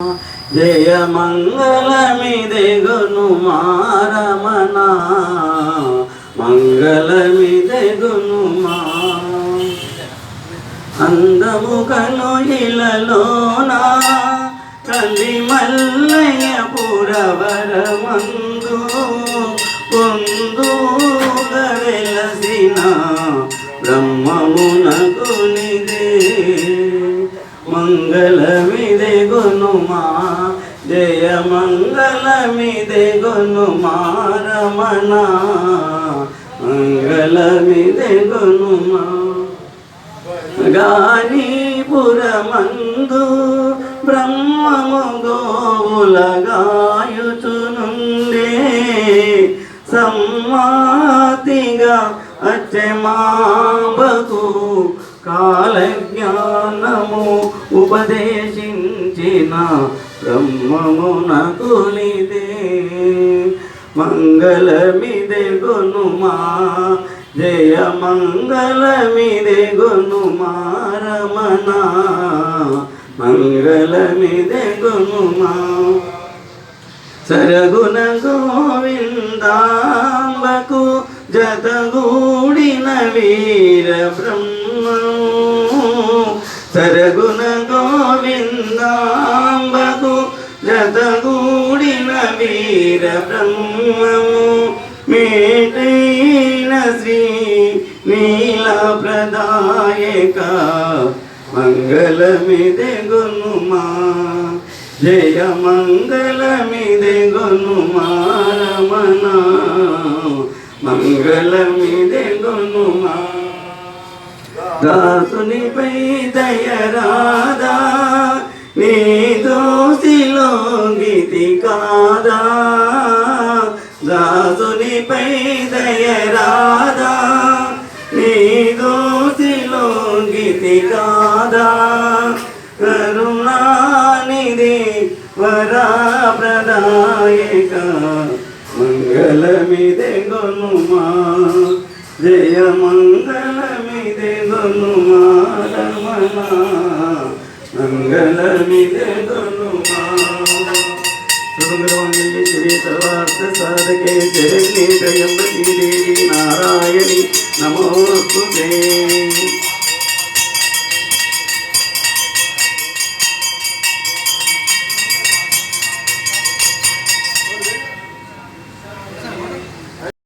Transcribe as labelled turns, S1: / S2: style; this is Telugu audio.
S1: జయ మంగళమిదెగును మారమణ మంగళమిదెగును మా అందము కను ఇలలోనా కంది మల్లయ్య పురవరమందు పొందు వెలసిన బ్రహ్మమునకునిదే మంగళమిదే గునుమా జయ మంగళమిదే గునుమా రమణ మంగళమిదే గునుమా గానీపురమందు బ్రహ్మము గోవులగాయుచునుండే సమ్మాతిగా అచ్చమాంబకు కాలం ఉపదేశించిన బ్రహ్మమునకునిదే మంగళమిదే గునుమా జయ మంగళమిదే గునుమా రమణ. మంగళమిదే గునుమా. సరగుణ గోవిందాంబకు జతగూడిన వీర బ్రహ్మ. సరగుణ గో బృందాంబకు జతగూడిన వీర బ్రహ్మము. మేటైన శ్రీ నీల ప్రదాయక మంగళమిదే గునుమా జయ మంగళమిదే గునుమా రమణ. మంగళమిదే గునుమా దాసునిపై దయరా కాదా దయ రాధా నీ దోసిలో గీతి కాదా కరుణానిధి వరా ప్రదాయక మంగళమిదే గొనుమా జయ మంగళమిదే గొనుమా రమణ మంగళమిదే గొనుమా. సుందరవంగి శ్రీ సర్వార్థ సాధకే. శరణి త్రయంబకి దేవి నారాయణి నమోస్తుతే